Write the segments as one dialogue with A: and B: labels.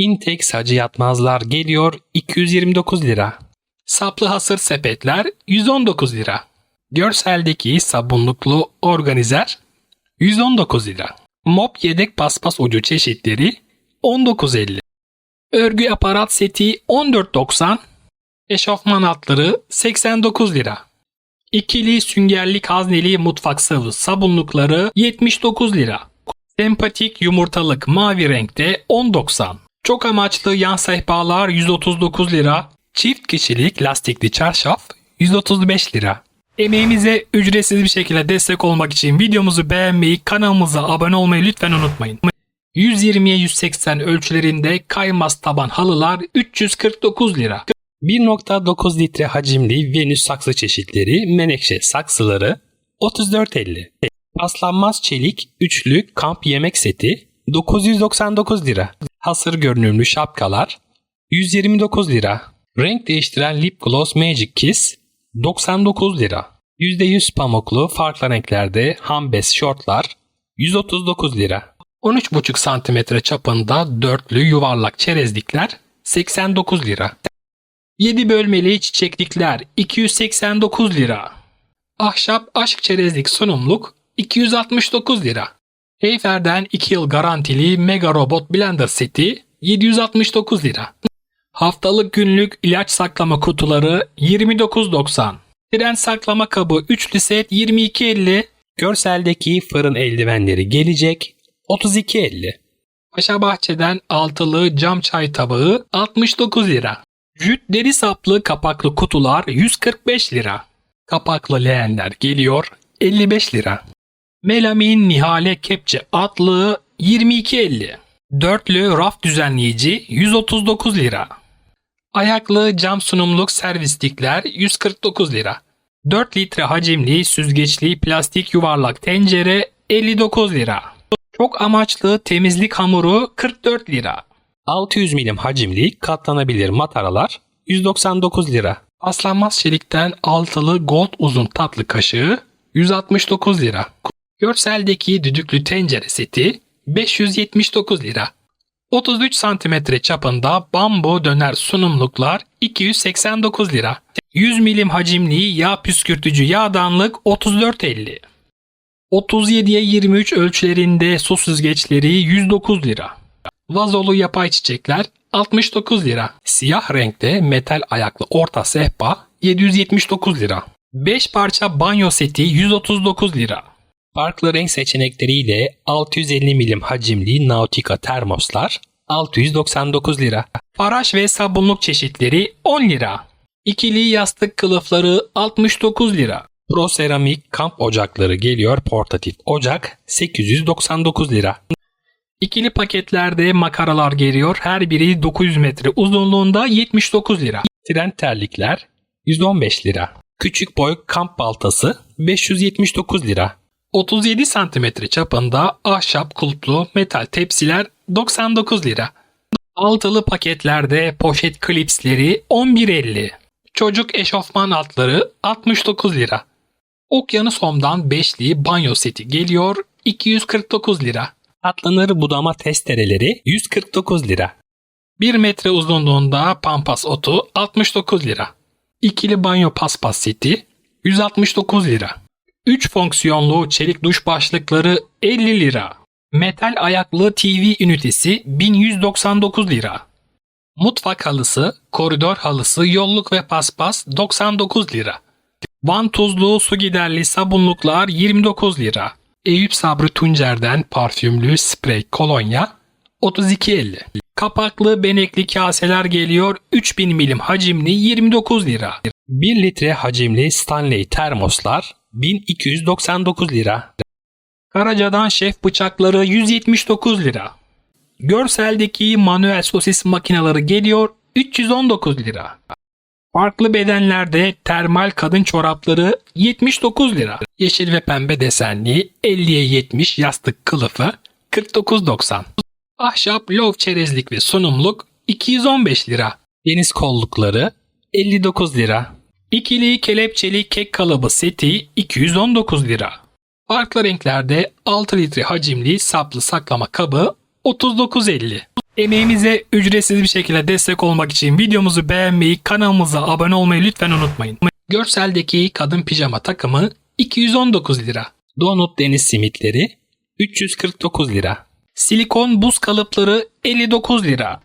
A: Intex hacı yatmazlar geliyor 229 lira. Saplı hasır sepetler 119 lira. Görseldeki sabunluklu organizer 119 lira. Mop yedek paspas ucu çeşitleri 19.50. Örgü aparat seti 14.90. Eşofman altları 89 lira. İkili süngerlik hazneli mutfak sıvı sabunlukları 79 lira. Sempatik yumurtalık mavi renkte 10.90. Çok amaçlı yan sehpalar 139 lira. Çift kişilik lastikli çarşaf 135 lira. Emeğimize ücretsiz bir şekilde destek olmak için videomuzu beğenmeyi, kanalımıza abone olmayı lütfen unutmayın. 120'ye 180 ölçülerinde kaymaz taban halılar 349 lira. 1.9 litre hacimli Venüs saksı çeşitleri, menekşe saksıları 34.50. Paslanmaz çelik üçlü kamp yemek seti 999 lira. Hasır görünümlü şapkalar 129 lira. Renk değiştiren lip gloss Magic Kiss 99 lira. %100 pamuklu farklı renklerde hambes şortlar 139 lira. 13,5 cm çapında dörtlü yuvarlak çerezlikler 89 lira. 7 bölmeli çiçeklikler 289 lira. Ahşap aşk çerezlik sunumluk 269 lira. Heyfer'den 2 yıl garantili Mega Robot Blender seti 769 lira. Haftalık günlük ilaç saklama kutuları 29.90. Tren saklama kabı üçlü set 22.50. Görseldeki fırın eldivenleri gelecek 32.50. Paşa Bahçe'den altılı cam çay tabağı 69 lira. Jüt deri saplı kapaklı kutular 145 lira. Kapaklı leğenler geliyor 55 lira. Melamin Nihale Kepçe atlığı 22.50. Dörtlü raf düzenleyici 139 lira. Ayaklı cam sunumluk servislikler 149 lira. 4 litre hacimli süzgeçli plastik yuvarlak tencere 59 lira. Çok amaçlı temizlik hamuru 44 lira. 600 milim hacimli katlanabilir mataralar 199 lira. Aslanmaz çelikten altılı gold uzun tatlı kaşığı 169 lira. Görseldeki düdüklü tencere seti 579 lira. 33 santimetre çapında bambu döner sunumluklar 289 lira. 100 milim hacimli yağ püskürtücü yağdanlık 34.50. 37'ye 23 ölçülerinde su süzgeçleri 109 lira. Vazolu yapay çiçekler 69 lira. Siyah renkte metal ayaklı orta sehpa 779 lira. 5 parça banyo seti 139 lira. Farklı renk seçenekleriyle 650 milim hacimli Nautica termoslar 699 lira. Faraş ve sabunluk çeşitleri 10 lira. İkili yastık kılıfları 69 lira. Pro seramik kamp ocakları geliyor portatif ocak 899 lira. İkili paketlerde makaralar geliyor. Her biri 900 metre uzunluğunda 79 lira. Tren terlikler 115 lira. Küçük boy kamp baltası 579 lira. 37 santimetre çapında ahşap kulplu metal tepsiler 99 lira. Altılı paketlerde poşet klipsleri 11.50. Çocuk eşofman altları 69 lira. Okyanus Home'dan beşli banyo seti geliyor 249 lira. Atlanır budama testereleri 149 lira. 1 metre uzunluğunda pampas otu 69 lira. İkili banyo paspas seti 169 lira. 3 fonksiyonlu çelik duş başlıkları 50 lira. Metal ayaklı TV ünitesi 1199 lira. Mutfak halısı, koridor halısı, yolluk ve paspas 99 lira. Van tuzlu su giderli sabunluklar 29 lira. Eyüp Sabri Tuncer'den parfümlü sprey kolonya 32.50. Kapaklı benekli kaseler geliyor 3000 milim hacimli 29 lira. 1 litre hacimli Stanley termoslar 1299 lira. Karaca'dan şef bıçakları 179 lira. Görseldeki manuel sosis makineleri geliyor 319 lira. Farklı bedenlerde termal kadın çorapları 79 lira. Yeşil ve pembe desenli 50'ye 70 yastık kılıfı 49.90. Ahşap lov çerezlik ve sunumluk 215 lira. Deniz kollukları 59 lira. İkili kelepçeli kek kalıbı seti 219 lira. Farklı renklerde 6 litre hacimli saplı saklama kabı 39.50. Emeğimize ücretsiz bir şekilde destek olmak için videomuzu beğenmeyi, kanalımıza abone olmayı lütfen unutmayın. Görseldeki kadın pijama takımı 219 lira. Donut deniz simitleri 349 lira. Silikon buz kalıpları 59 lira.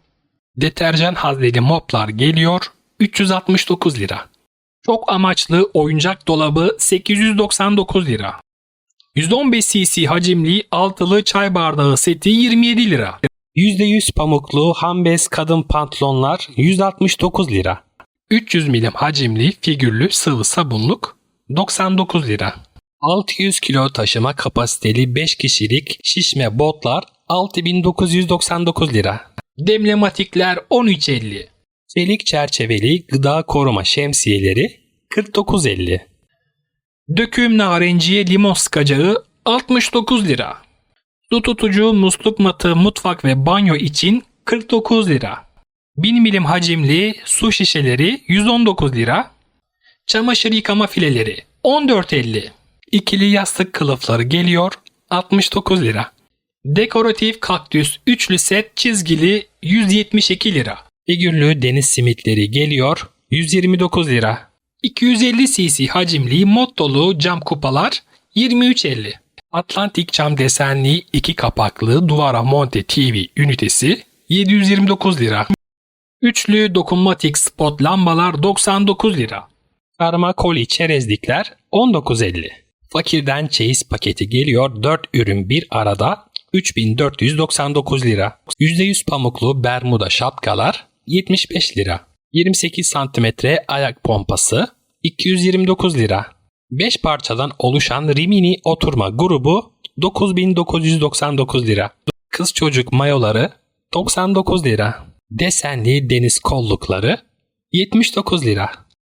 A: Deterjan hazneli moplar geliyor 369 lira. Çok amaçlı oyuncak dolabı 899 lira. 115 cc hacimli altılı çay bardağı seti 27 lira. %100 pamuklu hambez kadın pantolonlar 169 lira. 300 milim hacimli figürlü sıvı sabunluk 99 lira. 600 kilo taşıma kapasiteli 5 kişilik şişme botlar 6999 lira. Demlematikler 13.50. Çelik çerçeveli gıda koruma şemsiyeleri 49.50. Döküm narenciye limon sıkacağı 69 lira. Su tutucu musluk matı mutfak ve banyo için 49 lira. 1000 milim hacimli su şişeleri 119 lira. Çamaşır yıkama fileleri 14.50. İkili yastık kılıfları geliyor 69 lira. Dekoratif kaktüs üçlü set çizgili 172 lira. Figürlü deniz simitleri geliyor 129 lira. 250 cc hacimli mottolu cam kupalar 23.50. Atlantik cam desenli iki kapaklı duvara monte TV ünitesi 729 lira. Üçlü dokunmatik spot lambalar 99 lira. Karma koli çerezlikler 19.50. Fakirden çeyiz paketi geliyor 4 ürün bir arada 3499 lira. %100 pamuklu bermuda şapkalar 75 lira. 28 santimetre ayak pompası 229 lira. 5 parçadan oluşan Rimini oturma grubu 9999 lira. Kız çocuk mayoları 99 lira. Desenli deniz kollukları 79 lira.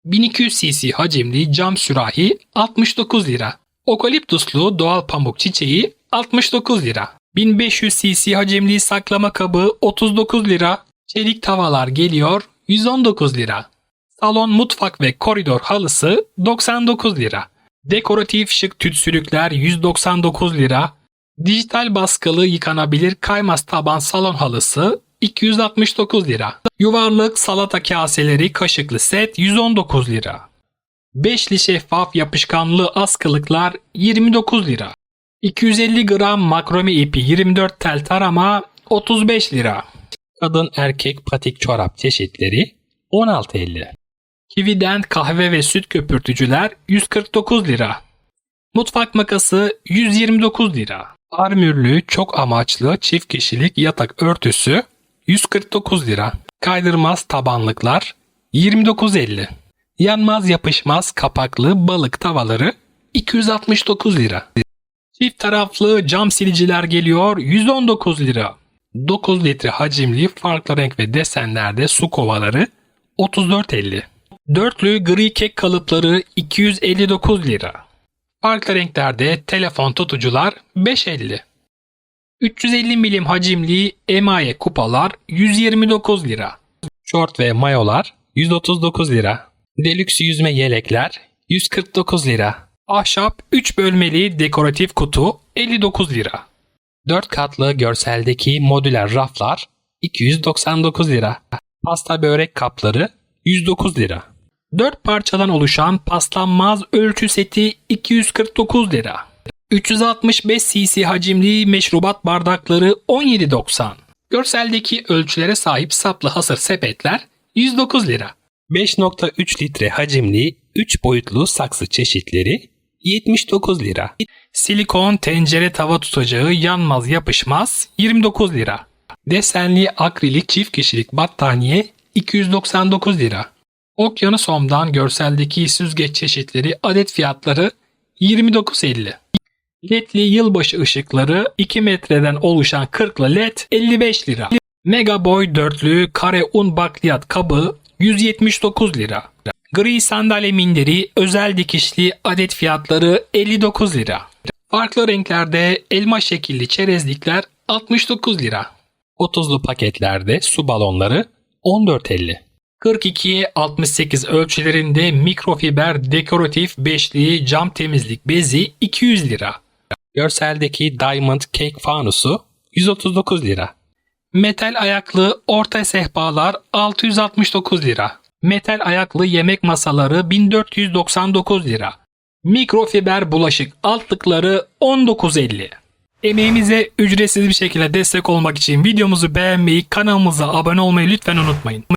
A: 1200 cc hacimli cam sürahi 69 lira. Okaliptuslu doğal pamuk çiçeği 69 lira. 1500 cc hacimli saklama kabı 39 lira. Çelik tavalar geliyor 119 lira. Salon mutfak ve koridor halısı 99 lira. Dekoratif şık tütsülükler 199 lira. Dijital baskılı yıkanabilir kaymaz taban salon halısı 269 lira. Yuvarlık salata kaseleri kaşıklı set 119 lira. Beşli şeffaf yapışkanlı askılıklar 29 lira. 250 gram makrome ipi 24 tel tarama 35 lira. Kadın erkek patik çorap çeşitleri 16.50. Kivi'den kahve ve süt köpürtücüler 149 lira. Mutfak makası 129 lira. Armürlü çok amaçlı çift kişilik yatak örtüsü 149 lira. Kaydırmaz tabanlıklar 29.50. Yanmaz yapışmaz kapaklı balık tavaları 269 lira. Çift taraflı cam siliciler geliyor 119 lira. 9 litre hacimli farklı renk ve desenlerde su kovaları 34.50. Dörtlü gri kek kalıpları 259 lira. Farklı renklerde telefon tutucular 5.50. 350 milim hacimli emaye kupalar 129 lira. Şort ve mayolar 139 lira. Deluxe yüzme yelekler 149 lira. Ahşap 3 bölmeli dekoratif kutu 59 lira. 4 katlı görseldeki modüler raflar 299 lira. Pasta börek kapları 109 lira. 4 parçadan oluşan paslanmaz ölçü seti 249 lira. 365 cc hacimli meşrubat bardakları 17.90. Görseldeki ölçülere sahip saplı hasır sepetler 109 lira. 5.3 litre hacimli 3 boyutlu saksı çeşitleri 79 lira. Silikon tencere tava tutacağı yanmaz yapışmaz 29 lira. Desenli akrilik çift kişilik battaniye 299 lira. Okyanusom'dan görseldeki süzgeç çeşitleri adet fiyatları 29.50. LED'li yılbaşı ışıkları 2 metreden oluşan 40'lı LED 55 lira. Mega Boy dörtlü kare un bakliyat kabı 179 lira. Gri sandalye minderi özel dikişli adet fiyatları 59 lira. Farklı renklerde elma şekilli çerezlikler 69 lira. 30'lu paketlerde su balonları 14.50. 42'ye 68 ölçülerinde mikrofiber dekoratif beşli cam temizlik bezi 200 lira. Görseldeki Diamond Cake fanusu 139 lira. Metal ayaklı orta sehpalar 669 lira. Metal ayaklı yemek masaları 1499 lira. Mikrofiber bulaşık altlıkları 19.50. Emeğimize ücretsiz bir şekilde destek olmak için videomuzu beğenmeyi, kanalımıza abone olmayı lütfen unutmayın.